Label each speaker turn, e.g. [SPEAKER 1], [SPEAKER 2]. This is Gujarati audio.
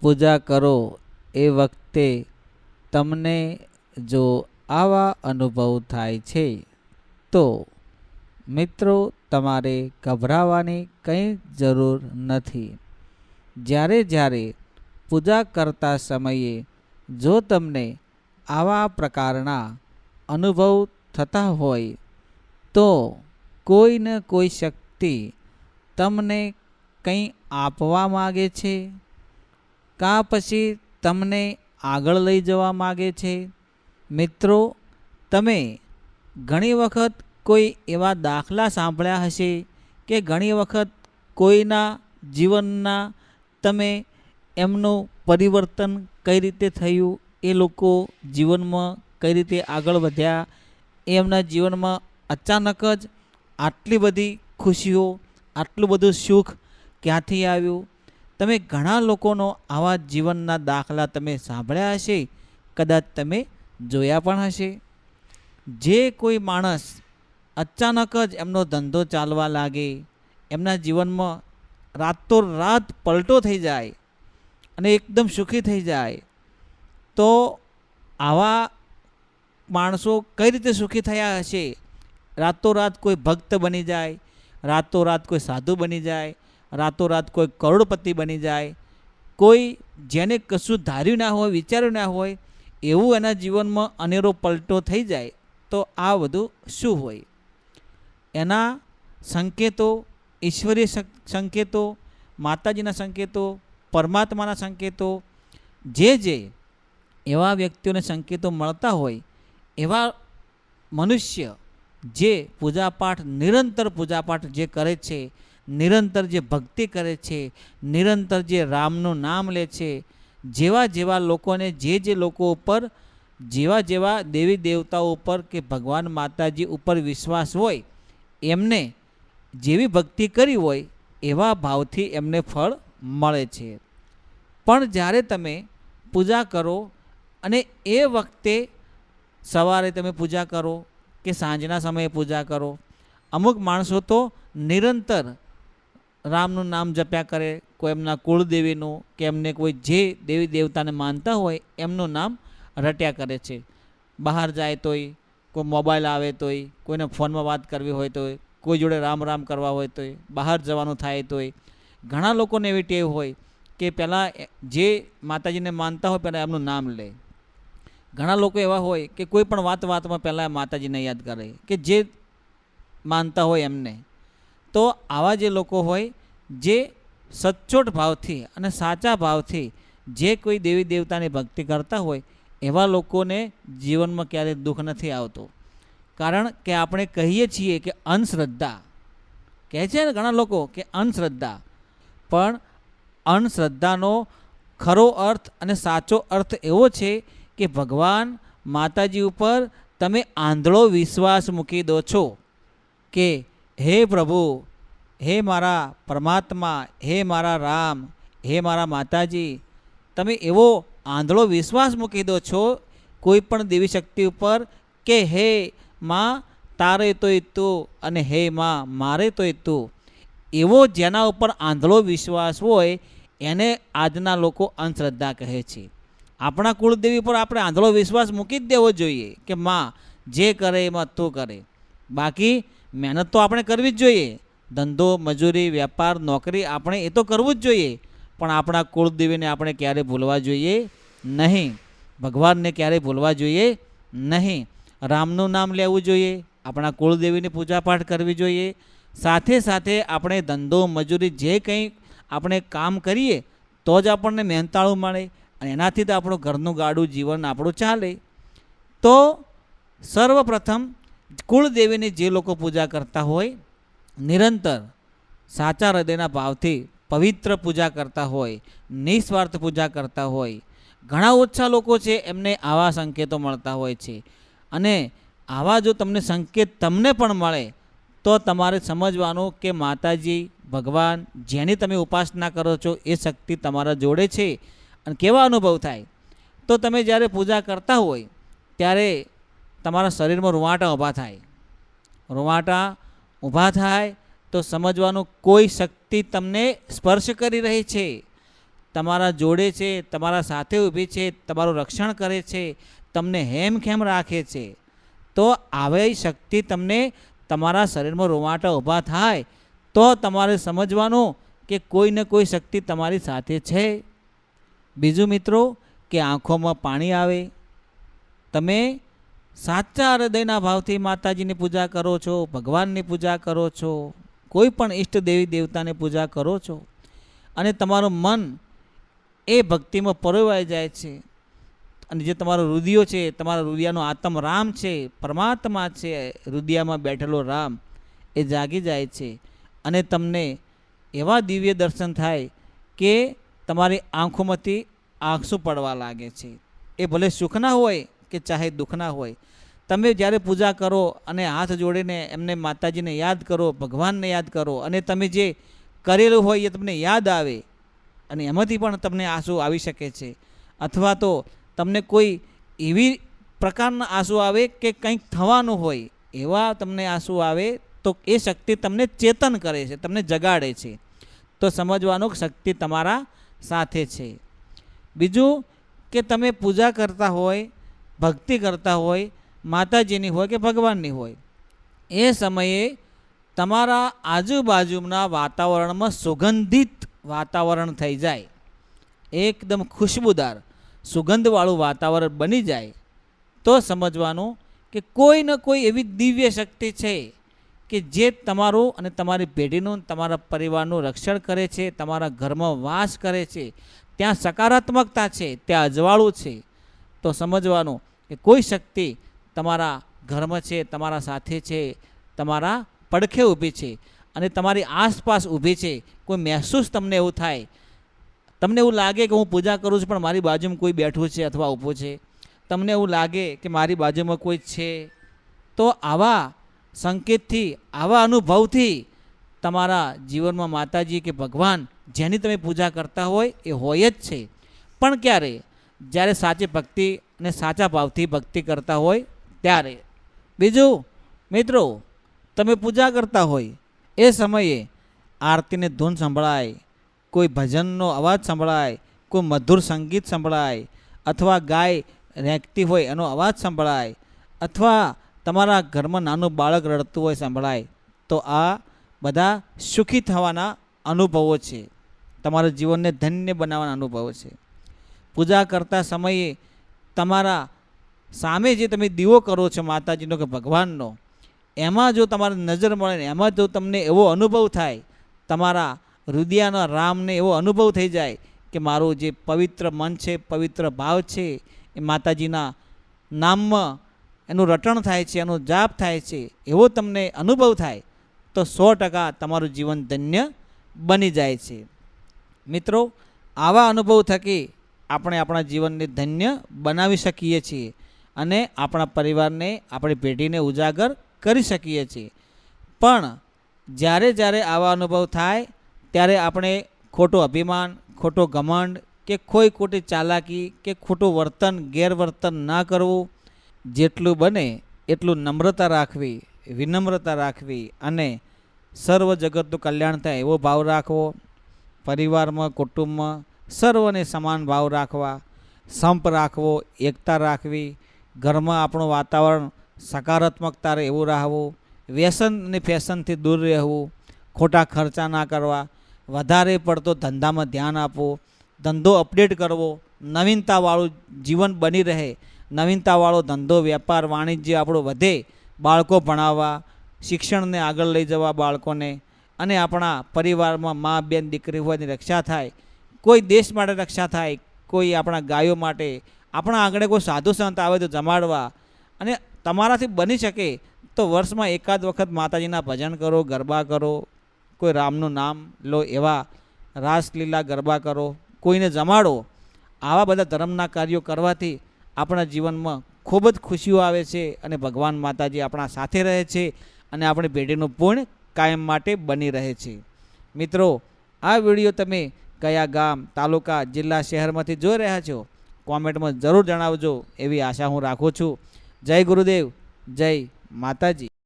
[SPEAKER 1] પૂજા કરો એ વખતે તમને જો આવા અનુભવ થાય છે, તો મિત્રો તમારે ગભરાવાની કંઈ જરૂર નથી. જ્યારે જ્યારે પૂજા કરતા સમયે જો તમને આવા પ્રકારના અનુભવ થતા હોય, તો કોઈ ને કોઈ શક્તિ તમને કંઈ આપવા માગે છે? કાં પછી તમને આગળ લઈ જવા માગે છે? મિત્રો, તમે ઘણી વખત કોઈ એવા દાખલા સાંભળ્યા હશે કે ઘણી વખત કોઈના જીવનના તમે એમનું પરિવર્તન કઈ રીતે થયું, એ લોકો જીવનમાં કઈ રીતે આગળ વધ્યા, એમના જીવનમાં અચાનક જ આટલી બધી ખુશીઓ, આટલું બધું સુખ ક્યાંથી આવ્યું? તમે ઘણા લોકોનો આવા જીવનના દાખલા તમે સાંભળ્યા હશે? કદાચ તમે જોયા પણ હશે. જે કોઈ માણસ અચાનક જ એમનો ધંધો ચાલવા લાગે, એમના જીવનમાં રાતોરાત પલટો થઈ જાય અને એકદમ સુખી થઈ જાય, તો આવા માણસો કઈ રીતે સુખી થયા હશે? રાતોરાત કોઈ ભક્ત બની જાય, રાતોરાત કોઈ સાધુ બની જાય રાતોરાત કોઈ કરોડપતિ બની જાય, કોઈ જેને કશું ધાર્યું ના હોય, વિચાર્યું ના હોય, એવું એના જીવનમાં અનેરો પલટો થઈ જાય, તો આ બધું શું હોય? એના સંકેતો, ઈશ્વરીય સંકેતો, માતાજીના સંકેતો, પરમાત્માના સંકેતો, જે જે એવા વ્યક્તિઓને સંકેતો મળતા હોય, એવા મનુષ્ય જે પૂજાપાઠ, નિરંતર પૂજાપાઠ જે કરે છે નિરંતર જે ભક્તિ કરે છે, નિરંતર જે રામનું નામ લે છે, જેવા જેવા લોકોને જે જે લોકો ઉપર, જેવા જેવા દેવી દેવતાઓ ઉપર કે ભગવાન માતાજી ઉપર વિશ્વાસ હોય, એમને જેવી ભક્તિ કરી હોય, એવા ભાવથી એમને ફળ મળે છે. પણ જ્યારે તમે પૂજા કરો અને એ વખતે સવારે તમે પૂજા કરો કે સાંજના સમયે પૂજા કરો, અમુક માણસો તો નિરંતર રામનું નામ જપ્યા કરે, કોઈ એમના કુળદેવીનું કે એમને કોઈ જે દેવી દેવતાને માનતા હોય એમનું નામ રટ્યા કરે છે. બહાર જાય તોય, કોઈ મોબાઈલ આવે તોય, કોઈને ફોનમાં વાત કરવી હોય તોય, કોઈ જોડે રામ રામ કરવા હોય તોય, બહાર જવાનું થાય તોય. ઘણા લોકોને એવી ટેવ હોય કે પહેલાં જે માતાજીને માનતા હોય પહેલાં એમનું નામ લે. ઘણા લોકો એવા હોય કે કોઈ પણ વાત વાતમાં પહેલાં માતાજીને યાદ કરે, કે જે માનતા હોય એમને. તો આવા જે લોકો હોય, જે સચોટ ભાવથી અને સાચા ભાવથી જે કોઈ દેવી દેવતાની ભક્તિ કરતા હોય, એવા લોકોને જીવનમાં ક્યારેય દુઃખ નથી આવતું. કારણ કે આપણે કહીએ છીએ કે અંધશ્રદ્ધા, કહે છે ને ઘણા લોકો કે અંધશ્રદ્ધા, પણ અંધશ્રદ્ધાનો ખરો અર્થ અને સાચો અર્થ એવો છે કે ભગવાન માતાજી ઉપર તમે આંધળો વિશ્વાસ મૂકી દો છો કે, હે પ્રભુ હે મારા પરમાત્મા, હે મારા રામ, હે મારા માતાજી, તમે એવો આંધળો વિશ્વાસ મૂકી દો છો, કોઈ પણ દેવી શક્તિ ઉપર કે હે માં, તારે તોય તું અને હે માં, મારે તોય તું. એવો જેના ઉપર આંધળો વિશ્વાસ હોય, એને આજના લોકો અંધશ્રદ્ધા કહે છે. આપણા કુળદેવી પર આપણે આંધળો વિશ્વાસ મૂકી જ દેવો જોઈએ કે માં, જે કરે એમાં તું કરે. બાકી મહેનત તો આપણે કરવી જ જોઈએ. ધંધો, મજૂરી, વેપાર, નોકરી આપણે એ તો કરવું જ જોઈએ. પણ આપણા કુળદેવીને આપણે ક્યારે ભૂલવા જોઈએ નહીં. ભગવાનને ક્યારેય ભૂલવા જોઈએ નહીં. રામનું નામ લેવું જોઈએ. આપણા કુળદેવીની પૂજાપાઠ કરવી જોઈએ. સાથે સાથે આપણે ધંધો, મજૂરી જે કંઈ આપણે કામ કરીએ તો જ આપણને મહેનતાળું મળે અને એનાથી તો આપણું ઘરનું ગાડું, જીવન આપણું ચાલે. તો સર્વપ્રથમ કુળદેવીની જે લોકો પૂજા કરતા હોય નિરંતર સાચા હૃદયના ભાવથી પવિત્ર પૂજા કરતા હોય, નિસ્વાર્થ પૂજા કરતા હોય. ઘણા ઓછા લોકો છે એમને આવા સંકેતો મળતા હોય છે. અને આવા જો તમને સંકેત તમને પણ મળે, તો તમારે સમજવાનું કે માતાજી, ભગવાન જેની તમે ઉપાસના કરો છો એ શક્તિ તમારા જોડે છે. અને કેવા અનુભવ થાય? તો તમે જ્યારે પૂજા કરતા હોય, ત્યારે તમારા શરીરમાં રૂવાટા ઊભા થાય. રૂવાટા ઊભા થાય તો સમજવાનું કોઈ શક્તિ તમને સ્પર્શ કરી રહી છે. તમારા જોડે છે, તમારા સાથે ઊભી છે, તમારું રક્ષણ કરે છે, તમને હેમખેમ રાખે છે. તો આવી શક્તિ તમને તમારા શરીરમાં રોમાટા ઊભા થાય તો તમારે સમજવાનું કે કોઈ ને કોઈ શક્તિ તમારી સાથે છે. બીજું મિત્રો કે આંખોમાં પાણી આવે. તમે સાચા હૃદયના ભાવથી માતાજીની પૂજા કરો છો, ભગવાનની પૂજા કરો છો, કોઈ પણ ઈષ્ટ દેવી દેવતાની પૂજા કરો છો, અને તમારું મન એ ભક્તિમાં પરોવાઈ જાય છે. અને જે તમારો રુદિયો છે, તમારા રુદિયાનો આત્મ રામ છે, પરમાત્મા છે, રુદિયામાં બેઠેલો રામ એ જાગી જાય છે. અને તમને એવા દિવ્ય દર્શન થાય કે તમારી આંખોમાંથી આંસુ પડવા લાગે છે. એ ભલે સુખના હોય કે ચાહે દુઃખના હોય. તમે જ્યારે પૂજા કરો અને હાથ જોડીને એમને માતાજીને યાદ કરો, ભગવાનને યાદ કરો અને તમે જે કરેલું હોય એ તમને યાદ આવે અને એમાંથી પણ તમને આંસુ આવી શકે છે. અથવા તો તમને કોઈ એવી પ્રકારના આંસુ આવે કે કંઈક થવાનું હોય, એવા તમને આંસુ આવે તો એ શક્તિ તમને ચેતન કરે છે, તમને જગાડે છે. તો સમજવાનું શક્તિ તમારા સાથે છે. બીજું કે તમે પૂજા કરતા હોય ભક્તિ કરતા હોય, માતાજીની હોય કે ભગવાનની હોય, એ સમયે તમારા આજુબાજુના વાતાવરણમાં સુગંધિત વાતાવરણ થઈ જાય. એકદમ ખુશ્બુદાર, સુગંધવાળું વાતાવરણ બની જાય. તો સમજવાનું કે કોઈ ન કોઈ એવી દિવ્ય શક્તિ છે કે જે તમારું અને તમારી પેઢીનું, તમારા પરિવારનું રક્ષણ કરે છે, તમારા ઘરમાં વાસ કરે છે, ત્યાં સકારાત્મકતા છે, ત્યાં અજવાળું છે તો સમજવાનું કે કોઈ શક્તિ તમારા ઘરમાં છે, તમારા સાથે છે, તમારા પડખે ઊભી છે અને તમારી આસપાસ ઊભી છે, કોઈ મહેસૂસ તમને એવું થાય, તમને એવું લાગે કે હું પૂજા કરું છું પણ મારી બાજુમાં કોઈ બેઠું છે અથવા ઊભું છે, તમને એવું લાગે કે મારી બાજુમાં કોઈ છે, તો આવા સંકેતથી, આવા અનુભવથી તમારા જીવનમાં માતાજી કે ભગવાન જેની તમે પૂજા કરતા હોય એ હોય જ છે. પણ ક્યારે? જ્યારે સાચી ભક્તિ અને સાચા ભાવથી ભક્તિ કરતા હોય ત્યારે. બીજું, મિત્રો, તમે પૂજા કરતા હોય, એ સમયે આરતીને ધૂન સંભળાય, કોઈ ભજનનો અવાજ સંભળાય, કોઈ મધુર સંગીત સંભળાય, અથવા ગાય રેંકતી હોય એનો અવાજ સંભળાય, અથવા તમારા ઘરમાં નાનું બાળક રડતું હોય સંભળાય, તો આ બધા સુખી થવાના અનુભવો છે. તમારા જીવનને ધન્ય બનાવવાના અનુભવો છે. પૂજા કરતા સમયે તમારા સામે જે તમે દીવો કરો છો માતાજીનો કે ભગવાનનો, એમાં જો તમારી નજર મળે ને, એમાં જો તમને એવો અનુભવ થાય, તમારા હૃદયના રામને એવો અનુભવ થઈ જાય કે મારું જે પવિત્ર મન છે, પવિત્ર ભાવ છે, એ માતાજીના નામમાં એનું રટણ થાય છે, એનો જાપ થાય છે, એવો તમને અનુભવ થાય, તો સો ટકા તમારું જીવન ધન્ય બની જાય છે. મિત્રો, આવા અનુભવ થકી આપણે આપણા જીવનને ધન્ય બનાવી શકીએ છીએ અને આપણા પરિવારને, આપણી પેઢીને ઉજાગર કરી શકીએ છીએ. પણ જ્યારે જ્યારે આવા અનુભવ થાય, ત્યારે આપણે ખોટો અભિમાન, ખોટો ઘમંડ કે કોઈ ખોટી ચાલાકી કે ખોટું વર્તન, ગેરવર્તન ના કરવું. જેટલું બને એટલું નમ્રતા રાખવી, વિનમ્રતા રાખવી અને સર્વ જગતનું કલ્યાણ થાય એવો ભાવ રાખવો. પરિવારમાં, કુટુંબમાં સર્વને સમાન ભાવ રાખવા, સંપ રાખવો, એકતા રાખવી, ઘરમાં આપણું વાતાવરણ સકારાત્મકતા એવું રહેવું, વ્યસન અને ફેશનથી દૂર રહેવું, ખોટા ખર્ચા ના કરવા, વધારે પડતો ધંધામાં ધ્યાન આપવું, ધંધો અપડેટ કરવો, નવીનતાવાળું જીવન બની રહે, નવીનતાવાળો ધંધો, વેપાર, વાણિજ્ય આપણો વધે, બાળકો ભણાવવા, શિક્ષણને આગળ લઈ જવા બાળકોને, અને આપણા પરિવારમાં મા, બેન, દીકરી હોવાની રક્ષા થાય કોઈ દેશ માટે રક્ષા થાય, કોઈ આપણા ગાયો માટે, આપણા આંગણે કોઈ સાધુ સંત આવે તો જમાડવા અને તમારાથી બની શકે તો વર્ષમાં એકાદ વખત માતાજીના ભજન કરો, ગરબા કરો, કોઈ રામનું નામ લો એવા રાસલીલા ગરબા કરો, કોઈને જમાડો, આવા બધા ધર્મના કાર્યો કરવાથી આપણા જીવનમાં ખૂબ જ ખુશીઓ આવે છે અને ભગવાન માતાજી આપણા સાથે રહે છે અને આપણી પેઢીનું પૂર્ણ કાયમ માટે બની રહે છે. મિત્રો, આ વીડિયો તમે કયા ગામ, તાલુકા, જિલ્લા, શહેરમાંથી જોઈ રહ્યા છો? કોમેન્ટમાં જરૂર જણાવજો, એવી આશા હું રાખું છું. જય ગુરુદેવ, જય માતાજી.